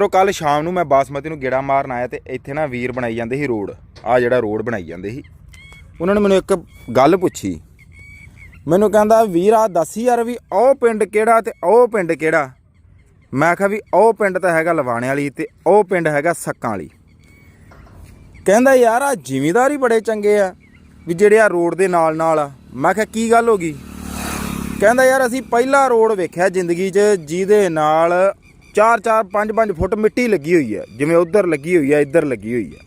ਮਿੱਤਰੋ ਕੱਲ ਸ਼ਾਮ ਨੂੰ ਮੈਂ ਬਾਸਮਤੀ ਨੂੰ ਗੇੜਾ ਮਾਰਨ ਆਇਆ ਤੇ ਇੱਥੇ ਨਾ ਵੀਰ ਬਣਾਈ ਜਾਂਦੇ ਸੀ ਰੋਡ। ਆ ਜਿਹੜਾ ਰੋਡ ਬਣਾਈ ਜਾਂਦੇ ਸੀ। ਉਹਨਾਂ ਨੇ ਮੈਨੂੰ ਇੱਕ ਗੱਲ ਪੁੱਛੀ। ਮੈਨੂੰ ਕਹਿੰਦਾ, ਵੀਰ ਆ ਦੱਸ ਯਾਰ ਵੀ ਉਹ ਪਿੰਡ ਕਿਹੜਾ ਤੇ ਉਹ ਪਿੰਡ ਕਿਹੜਾ? ਮੈਂ ਕਿਹਾ ਵੀ ਉਹ ਪਿੰਡ ਤਾਂ ਹੈਗਾ ਲਵਾਣੇ ਵਾਲੀ ਤੇ ਉਹ ਪਿੰਡ ਹੈਗਾ ਸੱਕਾਂ ਵਾਲੀ। ਕਹਿੰਦਾ, ਯਾਰ ਆ ਜ਼ਿਮੀਦਾਰ ਹੀ ਬੜੇ ਚੰਗੇ ਆ ਵੀ ਜਿਹੜੇ ਆ ਰੋਡ ਦੇ ਨਾਲ ਨਾਲ ਆ। ਮੈਂ ਕਿਹਾ, ਕੀ ਗੱਲ ਹੋ ਗਈ? ਕਹਿੰਦਾ, ਯਾਰ, ਅਸੀਂ ਪਹਿਲਾ ਰੋਡ ਵੇਖਿਆ ਜ਼ਿੰਦਗੀ 'ਚ ਜਿਹਦੇ ਨਾਲ 4-4 5-5 ਫੁੱਟ ਮਿੱਟੀ ਲੱਗੀ ਹੋਈ ਹੈ। ਜਿਵੇਂ ਉਧਰ ਲੱਗੀ ਹੋਈ ਹੈ, ਇੱਧਰ ਲੱਗੀ ਹੋਈ ਹੈ।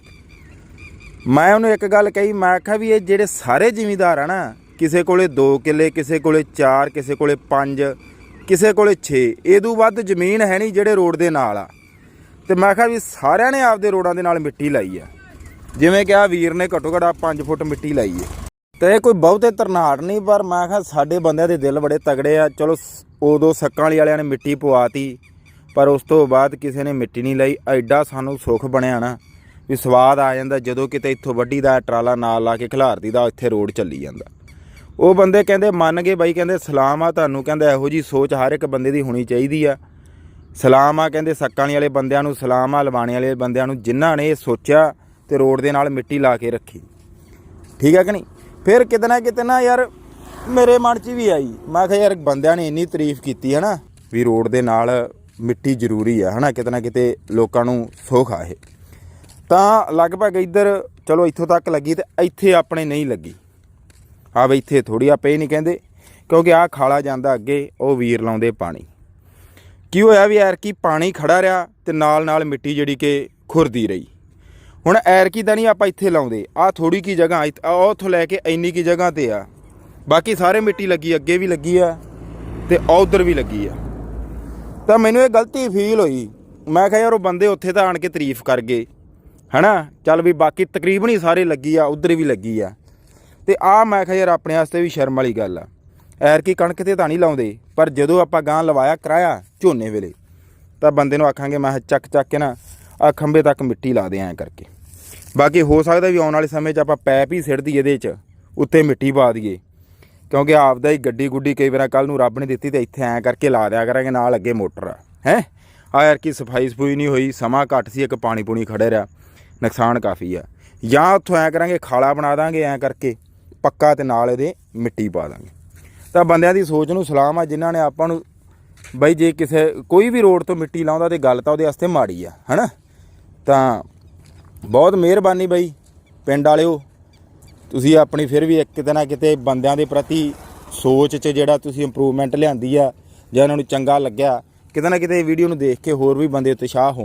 ਮੈਂ ਉਹਨੂੰ ਇੱਕ ਗੱਲ ਕਹੀ, ਮੈਂ ਕਿਹਾ ਵੀ ਇਹ ਜਿਹੜੇ ਸਾਰੇ ਜ਼ਿਮੀਦਾਰ ਆ ਨਾ, ਕਿਸੇ ਕੋਲੇ 2 ਕਿੱਲੇ, ਕਿਸੇ ਕੋਲੇ 4 ਕਿਸੇ ਕੋਲੇ 5 ਕਿਸੇ ਕੋਲੇ 6 ਇਹਦੂ ਵੱਧ ਜ਼ਮੀਨ ਹੈ ਨਹੀਂ ਜਿਹੜੇ ਰੋਡ ਦੇ ਨਾਲ ਆ। ਤੇ ਮੈਂ ਕਿਹਾ ਵੀ ਸਾਰਿਆਂ ਨੇ ਆਪਦੇ ਰੋਡਾਂ ਦੇ ਨਾਲ ਮਿੱਟੀ ਲਾਈ ਆ। ਜਿਵੇਂ ਕਿ ਆ ਵੀਰ ਨੇ ਘੱਟੋ ਘੱਟ 5 ਫੁੱਟ ਮਿੱਟੀ ਲਾਈ ਹੈ ਤੇ ਇਹ ਕੋਈ ਬਹੁਤੇ ਤਰਨਾੜ ਨਹੀਂ, ਪਰ ਮੈਂ ਕਿਹਾ ਸਾਡੇ ਬੰਦਿਆਂ ਦੇ ਦਿਲ ਬੜੇ ਤਗੜੇ ਆ। ਚਲੋ ਸ- ਉਦੋਂ ਸੱਕਾਂ ਵਾਲੀ ਵਾਲਿਆਂ ਨੇ ਮਿੱਟੀ ਪਵਾਤੀ ਪਰ ਉਸ ਤੋਂ ਬਾਅਦ ਕਿਸੇ ਨੇ ਮਿੱਟੀ ਨਹੀਂ ਲਈ। ਐਡਾ ਸਾਨੂੰ ਸੁੱਖ ਬਣਿਆ ਨਾ ਵੀ ਸਵਾਦ ਆ ਜਾਂਦਾ ਜਦੋਂ ਕਿਤੇ ਇੱਥੋਂ ਵੱਡੀ ਦਾ ਟਰਾਲਾ ਨਾਲ ਲਾ ਕੇ ਖਿਲਾਰਦੀ ਦਾ ਇੱਥੇ ਰੋਡ ਚੱਲੀ ਜਾਂਦਾ। ਉਹ ਬੰਦੇ ਕਹਿੰਦੇ ਮੰਨ ਗਏ ਬਾਈ, ਕਹਿੰਦੇ ਸਲਾਮ ਆ ਤੁਹਾਨੂੰ, ਕਹਿੰਦਾ ਇਹੋ ਜੀ ਸੋਚ ਹਰ ਇੱਕ ਬੰਦੇ ਦੀ ਹੋਣੀ ਚਾਹੀਦੀ ਆ। ਸਲਾਮ ਆ ਕਹਿੰਦੇ ਸੱਕਾਂ ਵਾਲੇ ਬੰਦਿਆਂ ਨੂੰ, ਸਲਾਮ ਆ ਲਵਾਣੇ ਵਾਲੇ ਬੰਦਿਆਂ ਨੂੰ, ਜਿਨ੍ਹਾਂ ਨੇ ਇਹ ਸੋਚਿਆ ਤੇ ਰੋਡ ਦੇ ਨਾਲ ਮਿੱਟੀ ਲਾ ਕੇ ਰੱਖੀ। ਠੀਕ ਹੈ ਕਿ ਨਹੀਂ? ਫਿਰ ਕਿਤੇ ਨਾ ਕਿਤੇ ਨਾ ਯਾਰ ਮੇਰੇ ਮਨ 'ਚ ਵੀ ਆਈ। ਮੈਂ ਕਿਹਾ ਯਾਰ ਬੰਦਿਆਂ ਨੇ ਇੰਨੀ ਤਾਰੀਫ ਕੀਤੀ ਹੈ ਨਾ ਵੀ ਰੋਡ ਦੇ ਨਾਲ ਮਿੱਟੀ ਜ਼ਰੂਰੀ ਆ, ਹਨਾ? ਕਿਤੇ ਨਾ ਕਿਤੇ ਲੋਕਾਂ ਨੂੰ ਸੁੱਖ ਆ ਇਹ। ਤਾਂ ਲਗਭਗ ਇੱਧਰ, ਚਲੋ ਇੱਥੋਂ ਤੱਕ ਲੱਗੀ ਤੇ ਇੱਥੇ ਆਪਣੇ ਨਹੀਂ ਲੱਗੀ। ਆ ਬਈ ਇੱਥੇ ਥੋੜੀ ਆਪੇ ਨਹੀਂ ਕਹਿੰਦੇ, ਕਿਉਂਕਿ ਆ ਖਾਲਾ ਜਾਂਦਾ ਅੱਗੇ, ਉਹ ਵੀਰ ਲਾਉਂਦੇ ਪਾਣੀ। ਕੀ ਹੋਇਆ ਵੀ ਐਰ ਕੀ ਪਾਣੀ ਖੜਾ ਰਿਹਾ ਤੇ ਨਾਲ ਨਾਲ ਮਿੱਟੀ ਜਿਹੜੀ ਕਿ ਖੁਰਦੀ ਰਹੀ। ਹੁਣ ਐਰਕੀ ਦਾ ਨਹੀਂ ਆਪਾਂ ਇੱਥੇ ਲਾਉਂਦੇ ਆ ਥੋੜੀ ਕੀ ਜਗ੍ਹਾ ਇੱਥ- ਆਹ ਲੈ ਕੇ ਇੰਨੀ ਕੀ ਜਗ੍ਹਾ ਤੇ ਆ। ਬਾਕੀ ਸਾਰੇ ਮਿੱਟੀ ਲੱਗੀ, ਅੱਗੇ ਵੀ ਲੱਗੀ ਆ ਤੇ ਉਧਰ ਵੀ ਲੱਗੀ ਆ। ਤਾਂ ਮੈਨੂੰ ਇਹ ਗਲਤੀ ਫੀਲ ਹੋਈ। ਮੈਂ ਕਿਹਾ ਯਾਰ ਉਹ ਬੰਦੇ ਉੱਥੇ ਤਾਂ ਆਣ ਕੇ ਤਾਰੀਫ ਕਰ ਗਏ। ਹਨਾ? ਚੱਲ ਵੀ ਬਾਕੀ ਤਕਰੀਬਨ ਹੀ ਸਾਰੇ ਲੱਗੀ ਆ, ਉਧਰ ਵੀ ਲੱਗੀ ਆ। ਤੇ ਆ ਮੈਂ ਕਿਹਾ ਯਾਰ ਆਪਣੇ ਵਾਸਤੇ ਵੀ ਸ਼ਰਮ ਵਾਲੀ ਗੱਲ ਆ। ਐਰਕੀ ਕਣਕ ਤੇ ਤਾਂ ਨਹੀਂ ਲਾਉਂਦੇ, ਪਰ ਜਦੋਂ ਆਪਾਂ ਗਾਂ ਲਵਾਇਆ ਕਰਾਇਆ ਝੋਨੇ ਵੇਲੇ, ਤਾਂ ਬੰਦੇ ਨੂੰ ਆਖਾਂਗੇ, ਮੈਂ ਚੱਕ ਚੱਕ ਕੇ ਨਾ ਆ ਖੰਬੇ ਤੱਕ ਮਿੱਟੀ ਲਾ ਦੇ ਐਂ ਕਰਕੇ। ਬਾਕੀ ਹੋ ਸਕਦਾ ਵੀ ਆਉਣ ਵਾਲੇ ਸਮੇਂ 'ਚ ਆਪਾਂ ਪੈਪ ਹੀ ਸਿੱਟਦੀ ਇਹਦੇ 'ਚ, ਉੱਤੇ ਮਿੱਟੀ ਪਾ ਦਈਏ। ਕਿਉਂਕਿ ਆਪਦਾ ਹੀ ਗੱਡੀ ਗੁੱਡੀ ਕਈ ਵਾਰ ਕੱਲ ਨੂੰ ਰੱਬ ਨੇ ਦਿੱਤੀ ਤੇ ਇੱਥੇ ਐਂ ਕਰਕੇ ਲਾ ਦਿਆ ਕਰਾਂਗੇ ਨਾਲ ਅੱਗੇ ਮੋਟਰ। ਆ ਹੈ? ਆ ਯਾਰ ਕੀ ਸਫ਼ਾਈ ਸਫੂਈ ਨਹੀਂ ਹੋਈ, ਸਮਾਂ ਘੱਟ ਸੀ, ਇੱਕ ਪਾਣੀ ਪੂਣੀ ਖੜੇ ਰਿਹਾ। ਨੁਕਸਾਨ ਕਾਫੀ ਆ। ਜਾਂ ਉੱਥੋਂ ਐਂ ਕਰਾਂਗੇ ਖਾਲਾ ਬਣਾ ਦਾਂਗੇ ਐਂ ਕਰਕੇ, ਪੱਕਾ ਤੇ ਨਾਲ ਇਹਦੇ ਮਿੱਟੀ ਪਾ ਦਾਂਗੇ। ਤਾਂ ਬੰਦਿਆਂ ਦੀ ਸੋਚ ਨੂੰ ਸਲਾਮ ਆ, ਜਿਨ੍ਹਾਂ ਨੇ ਆਪਾਂ ਨੂੰ ਬਈ ਜੇ ਕਿਸੇ, ਕੋਈ ਵੀ ਰੋਡ ਤੋਂ ਮਿੱਟੀ ਲਾਉਂਦਾ ਤੇ ਗੱਲ ਤਾਂ ਉਹਦੇ ਵਾਸਤੇ ਮਾੜੀ ਆ, ਹਨਾ? ਤਾਂ ਬਹੁਤ ਮਿਹਰਬਾਨੀ ਬਈ, ਪਿੰਡ ਵਾਲਿਓ। ਤੁਸੀਂ ਆਪਣੀ ਫਿਰ ਵੀ ਕਿਤੇ ਨਾ ਕਿਤੇ ਬੰਦਿਆਂ ਦੇ ਪ੍ਰਤੀ ਸੋਚ 'ਚ ਜਿਹੜਾ ਤੁਸੀਂ ਇੰਪਰੂਵਮੈਂਟ ਲਿਆਂਦੀ ਆ ਜਾਂ ਉਹਨਾਂ ਨੂੰ ਚੰਗਾ ਲੱਗਿਆ, ਕਿਤੇ ਨਾ ਕਿਤੇ ਵੀਡੀਓ ਨੂੰ ਦੇਖ ਕੇ ਹੋਰ ਵੀ ਬੰਦੇ ਉਤਸ਼ਾਹ ਹੋਣ।